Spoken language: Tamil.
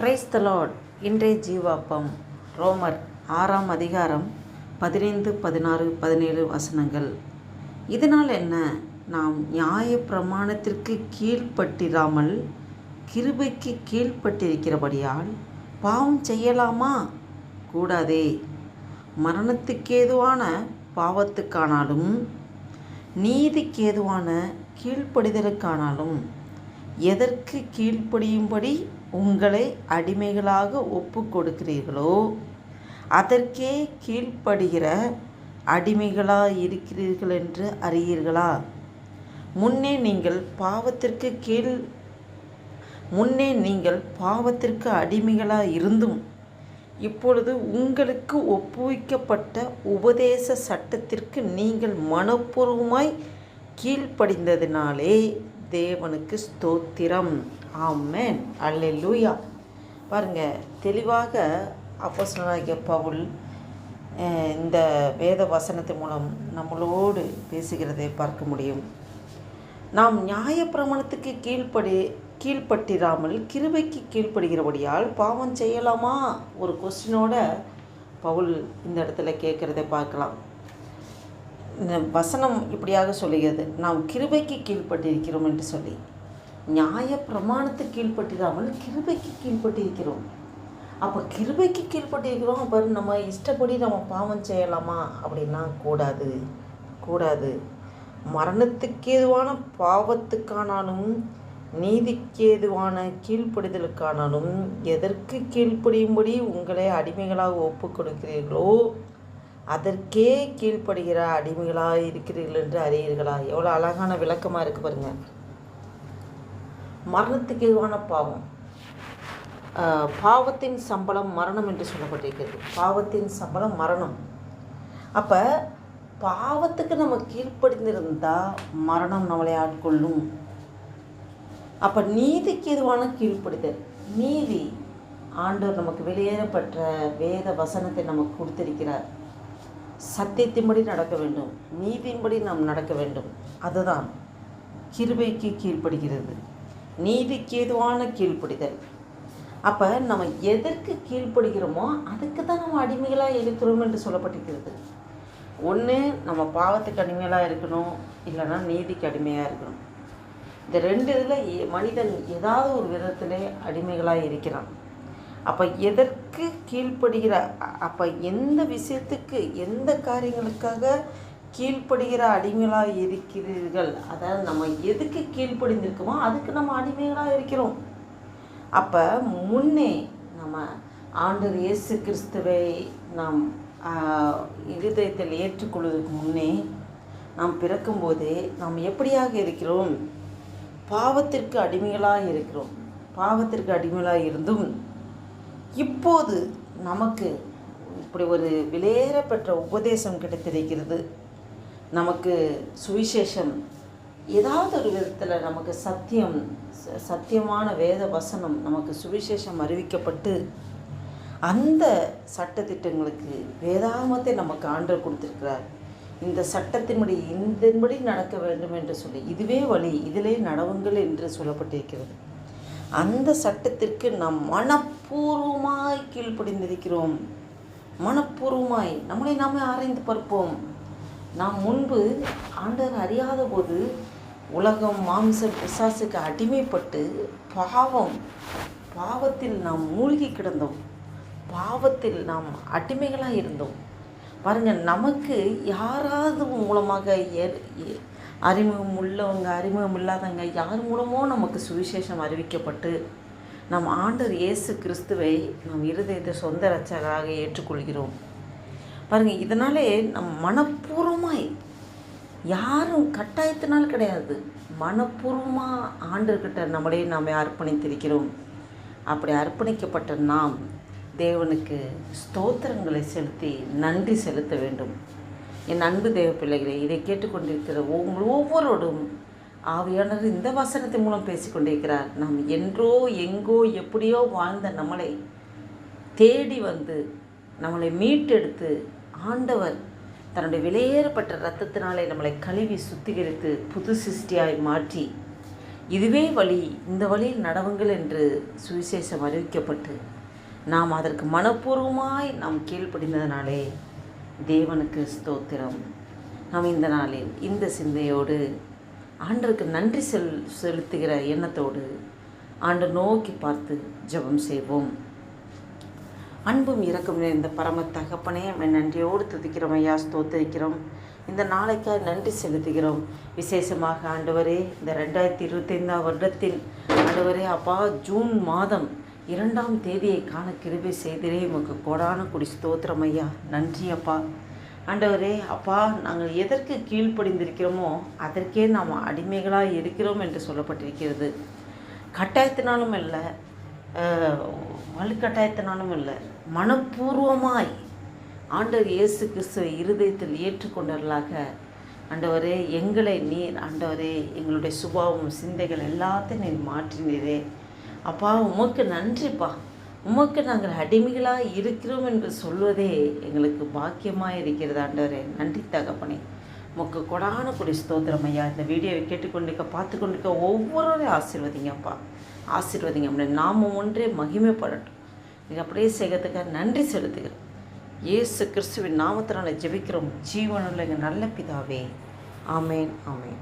பிரைஸ் இன்றைய ஜீவாப்பம் ரோமர் ஆறாம் அதிகாரம் பதினைந்து பதினாறு பதினேழு வசனங்கள். இதனால் என்ன? நாம் நியாய பிரமாணத்திற்கு கீழ்ப்பட்டிராமல் கிருபைக்கு கீழ்ப்பட்டிருக்கிறபடியால் பாவம் செய்யலாமா? கூடாதே. மரணத்துக்கேதுவான பாவத்துக்கானாலும் நீதிக்கேதுவான கீழ்ப்படிதலுக்கானாலும் எதற்கு கீழ்ப்படியும்படி உங்களை அடிமைகளாக ஒப்பு கொடுக்கிறீர்களோ அதற்கே கீழ்ப்படுகிற அடிமைகளாக இருக்கிறீர்கள் என்று அறியீர்களா? முன்னே நீங்கள் பாவத்திற்கு கீழ் முன்னே நீங்கள் பாவத்திற்கு அடிமைகளாக இருந்தும் இப்பொழுது உங்களுக்கு ஒப்புவிக்கப்பட்ட உபதேச சட்டத்திற்கு நீங்கள் மனப்பூர்வமாய் கீழ்ப்படிந்ததினாலே தேவனுக்கு ஸ்தோத்திரம். ஆமேன். அல்லே லூயா பாருங்க தெளிவாக அப்போஸ்தலனாகிய பவுல் இந்த வேத வசனத்தின் மூலம் நம்மளோடு பேசுகிறதை பார்க்க முடியும். நாம் நியாயப்பிரமாணத்துக்கு கீழ்ப்படி கீழ்ப்பட்டிராமல் கிருபைக்கு கீழ்ப்படுகிறபடியால் பாவம் செய்யலாமா? ஒரு கொஸ்டினோட பவுல் இந்த இடத்துல கேட்குறதை பார்க்கலாம். வசனம் இப்படியாக சொல்லுகிறது. நாம் கிருபைக்கு கீழ்ப்பட்டிருக்கிறோம் என்று சொல்லி. நியாய பிரமாணத்துக்கு கீழ்ப்பட்டிராமல் கிருபைக்கு கீழ்ப்பட்டிருக்கிறோம். அப்போ கிருபைக்கு கீழ்ப்பட்டிருக்கிறோம். அப்போ நம்ம இஷ்டப்படி நம்ம பாவம் செய்யலாமா? அப்படின்னா கூடாது. கூடாது. மரணத்துக்கேதுவான பாவத்துக்கானாலும் நீதிக்கேதுவான கீழ்ப்படிதலுக்கானாலும் எதற்கு கீழ்ப்படியும்படி உங்களை அடிமைகளாக ஒப்புக் கொடுக்கிறீர்களோ அதற்கே கீழ்ப்படுகிற அடிமைகளாக இருக்கிறீர்கள் என்று அறியீர்களா? எவ்வளோ அழகான விளக்கமாக இருக்கு பாருங்க. மரணத்துக்கு எதுவான பாவம். பாவத்தின் சம்பளம் மரணம் என்று சொல்லப்பட்டிருக்கிறது. பாவத்தின் சம்பளம் மரணம். அப்போ பாவத்துக்கு நம்ம கீழ்ப்படிந்திருந்தால் மரணம் நம்மளை ஆட்கொள்ளும். அப்போ நீதிக்கு எதுவான கீழ்ப்படிதல். நீதி ஆண்டவர் நமக்கு வெளியேறப்பட்ட வேத வசனத்தை நமக்கு கொடுத்திருக்கிறார். சத்தியத்தின்படி நடக்க வேண்டும் நீதியின்படி நாம் நடக்க வேண்டும். அதுதான் கிருபைக்கு கீழ்ப்படுகிறது. நீதிக்கு எதுவான கீழ்ப்படிதல். அப்போ நம்ம எதற்கு கீழ்ப்படுகிறோமோ அதுக்கு தான் நம்ம அடிமைகளாக இருக்கிறோம் என்று சொல்லப்பட்டிருக்கிறது. ஒன்று நம்ம பாவத்துக்கு அடிமைகளாக இருக்கணும் இல்லைன்னா நீதிக்கு அடிமையாக இருக்கணும். இந்த ரெண்டு இதில் மனிதன் ஏதாவது ஒரு விதத்தில் அடிமைகளாக இருக்கிறான். அப்போ எதற்கு கீழ்ப்படுகிற அப்போ எந்த விஷயத்துக்கு எந்த காரியங்களுக்காக கீழ்ப்படுகிற அடிமைகளாக இருக்கிறீர்கள்? அதாவது நம்ம எதுக்கு கீழ்ப்படிந்திருக்கோமோ அதுக்கு நம்ம அடிமைகளாக இருக்கிறோம். அப்போ முன்னே நம்ம ஆண்டர் இயேசு கிறிஸ்துவை நாம் இருதயத்தில் ஏற்றுக்கொள்வதற்கு முன்னே நாம் பிறக்கும்போதே நாம் எப்படியாக இருக்கிறோம்? பாவத்திற்கு அடிமைகளாக இருக்கிறோம். பாவத்திற்கு அடிமைகளாக இருந்தும் இப்போது நமக்கு இப்படி ஒரு விலையேற பெற்ற உபதேசம் கிடைத்திருக்கிறது. நமக்கு சுவிசேஷம் ஏதாவது ஒரு விதத்தில் நமக்கு சத்தியம் சத்தியமான வேத வசனம் நமக்கு சுவிசேஷம் அறிவிக்கப்பட்டு அந்த சட்டத்திட்டங்களுக்கு வேதாமத்தை நமக்கு ஆண்டர் கொடுத்திருக்கிறார். இந்த சட்டத்தின்படி இதன்படி நடக்க வேண்டும் என்று சொல்லி இதுவே வழி இதிலே நடவுங்கள் என்று சொல்லப்பட்டிருக்கிறது. அந்த சட்டத்திற்கு நாம் மனப்பூர்வமாய் கீழ்ப்படிந்திருக்கிறோம். மனப்பூர்வமாய். நம்மளை நாமே ஆராய்ந்து பார்ப்போம். நாம் முன்பு ஆண்டவர் அறியாத போது உலகம் மாம்சம் பிசாசுக்கு அடிமைப்பட்டு பாவம் பாவத்தில் நாம் மூழ்கி கிடந்தோம். பாவத்தில் நாம் அடிமைகளாக இருந்தோம். பாருங்கள் நமக்கு யாராவது மூலமாக ஏ- ஏ- அறிமுகம் உள்ளவங்க அறிமுகம் இல்லாதவங்க யார் மூலமோ நமக்கு சுவிசேஷம் அறிவிக்கப்பட்டு நம் ஆண்டர் இயேசு கிறிஸ்துவை நம் இருதயத்தை சொந்த ரச்சகராக ஏற்றுக்கொள்கிறோம். பாருங்கள் இதனாலே நம் மனப்பூர்வமாய் யாரும் கட்டாயத்தினால் கிடையாது. மனப்பூர்வமாக ஆண்டர்கிட்ட நம்மளே நாம் அர்ப்பணித்திருக்கிறோம். அப்படி அர்ப்பணிக்கப்பட்ட நாம் தேவனுக்கு ஸ்தோத்திரங்களை செலுத்தி நன்றி செலுத்த வேண்டும். என் அன்பு தேவ பிள்ளைகளை இதை கேட்டுக்கொண்டிருக்கிற உங்கள் ஒவ்வொருவரும் ஆவியானவர் இந்த வசனத்தின் மூலம் பேசிக்கொண்டிருக்கிறார். நாம் என்றோ எங்கோ எப்படியோ வாழ்ந்த நம்மளை தேடி வந்து நம்மளை மீட்டெடுத்து ஆண்டவர் தன்னுடைய விலையேறப்பட்ட ரத்தத்தினாலே நம்மளை கழுவி சுத்திகரித்து புது சிருஷ்டியாய் மாற்றி இதுவே வழி இந்த வழியில் நடவுங்கள் என்று சுவிசேஷம் அறிவிக்கப்பட்டு நாம் அதற்கு மனப்பூர்வமாய் நாம் கீழ்ப்படிந்ததனாலே தேவனுக்கு ஸ்தோத்திரம். நாம் இந்த நாளில் இந்த சிந்தையோடு ஆண்டருக்கு நன்றி செல் செலுத்துகிற எண்ணத்தோடு ஆண்டு நோக்கி பார்த்து ஜெபம் செய்வோம். அன்பும் இரக்கம் நிறைந்த பரம தகப்பனே நம்மை நன்றியோடு துதிக்கிறோம் ஐயா ஸ்தோத்தரிக்கிறோம். இந்த நாளைக்காக நன்றி செலுத்துகிறோம். விசேஷமாக ஆண்டவரே இந்த ரெண்டாயிரத்தி இருபத்தைந்தாம் வருடத்தின் ஆண்டவரே அப்பா ஜூன் மாதம் இரண்டாம் தேதியை காண கிருபை செய்திரே. உமக்கு கோடான குடி ஸ்தோத்திரம் ஐயா. நன்றி அப்பா. ஆண்டவரே அப்பா நாங்கள் எதற்கு கீழ்ப்படிந்திருக்கிறோமோ அதற்கே நாம் அடிமைகளாக இருக்கிறோம் என்று சொல்லப்பட்டிருக்கிறது. கட்டாயத்தினாலும் இல்லை வலுக்கட்டாயத்தினாலும் இல்லை மனப்பூர்வமாய் ஆண்டவர் இயேசு கிறிஸ்துவ இருதயத்தில் ஏற்றுக்கொண்டவர்களாக ஆண்டவரே எங்களை நீர் ஆண்டவரே எங்களுடைய சுபாவம் சிந்தைகள் எல்லாத்தையும் நீர் மாற்றினீரே. அப்பா உமக்கு நன்றிப்பா. உமக்கு நாங்கள் அடிமைகளாக இருக்கிறோம் என்று சொல்வதே எங்களுக்கு பாக்கியமாக இருக்கிறது ஆண்டவரே. நன்றி தகப்பனே. உமக்கு கொடான கொடி ஸ்தோத்திரம் ஐயா. இந்த வீடியோவை கேட்டுக்கொண்டிருக்க பார்த்து கொண்டிருக்க ஒவ்வொருவரையும் ஆசீர்வதிங்கப்பா ஆசீர்வதிங்க. நம்முடைய நாமும் ஒன்றே மகிமைப்படட்டும். நீங்கள் அப்படியே செய்கிறதுக்காக நன்றி செலுத்துகிறோம். இயேசு கிறிஸ்துவின் நாமத்தினால ஜெபிக்கிறோம். ஜீவனுள்ள எங்கள் நல்ல பிதாவே. ஆமேன் ஆமேன்.